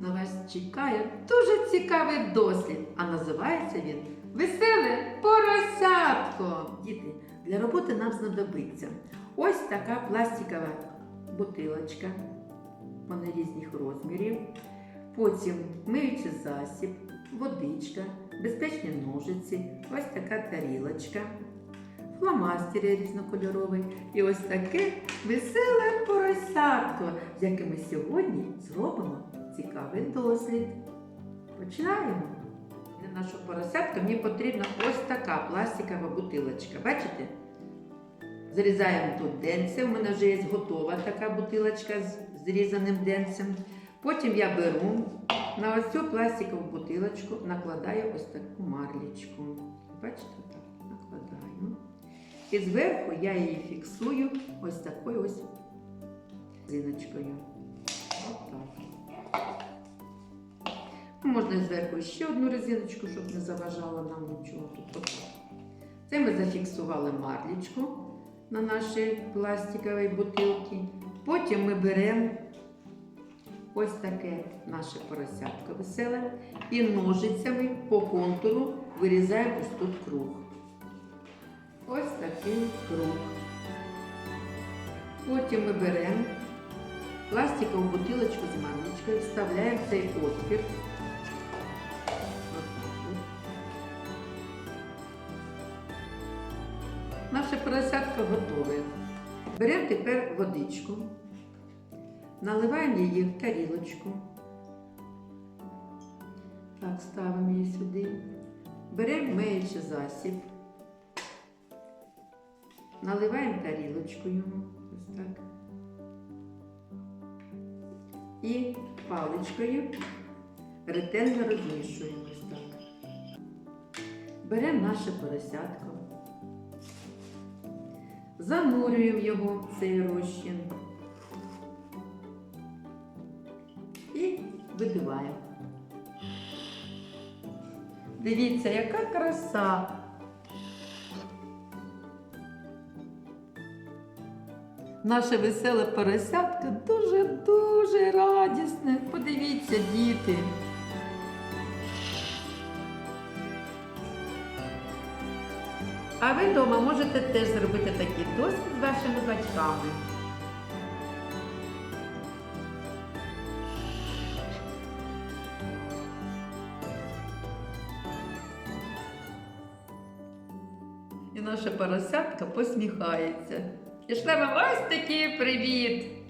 На вас чекає дуже цікавий дослід, а називається він Веселе поросятко. Діти, для роботи нам знадобиться ось така пластикова бутилочка, вони різних розмірів. Потім миючий засіб, водичка, безпечні ножиці, ось така тарілочка, фломастери різнокольорові і ось таке веселе поросятко, яким ми сьогодні зробимо цікавий дослід. Починаємо. Для нашого поросятка мені потрібна ось така пластикова бутилочка. Бачите? Зрізаємо тут денце. У мене вже є готова така бутилочка з зрізаним денцем. Потім я беру на ось цю пластикову бутилочку, накладаю ось таку марлічку. Бачите, так, накладаю. І зверху я її фіксую ось такою ось зіночкою. Можна зверху ще одну резиночку, щоб не заважало нам нічого тут. Це ми зафіксували марлічку на нашій пластиковій бутилці. Потім ми беремо ось таке наше поросятко веселе і ножицями по контуру вирізаємо ось тут круг. Ось такий круг. Потім ми беремо пластикову бутилочку з марлічкою, вставляємо цей отвір. Наше поросятко готове. Беремо тепер водичку, наливаємо її в тарілочку. Так, ставимо її сюди. Беремо миючий засіб. Наливаємо тарілочку йому. Ось так. І паличкою ретельно розмішуємо ось так. Беремо наше поросятко. Занурюємо його в цей розчин і видуваємо. Дивіться, яка краса! Наше веселе поросятко дуже-дуже радісне. Подивіться, діти. А ви вдома можете теж зробити такий досвід з вашими батьками. І наша поросятка посміхається. І шлемо ось такий привіт!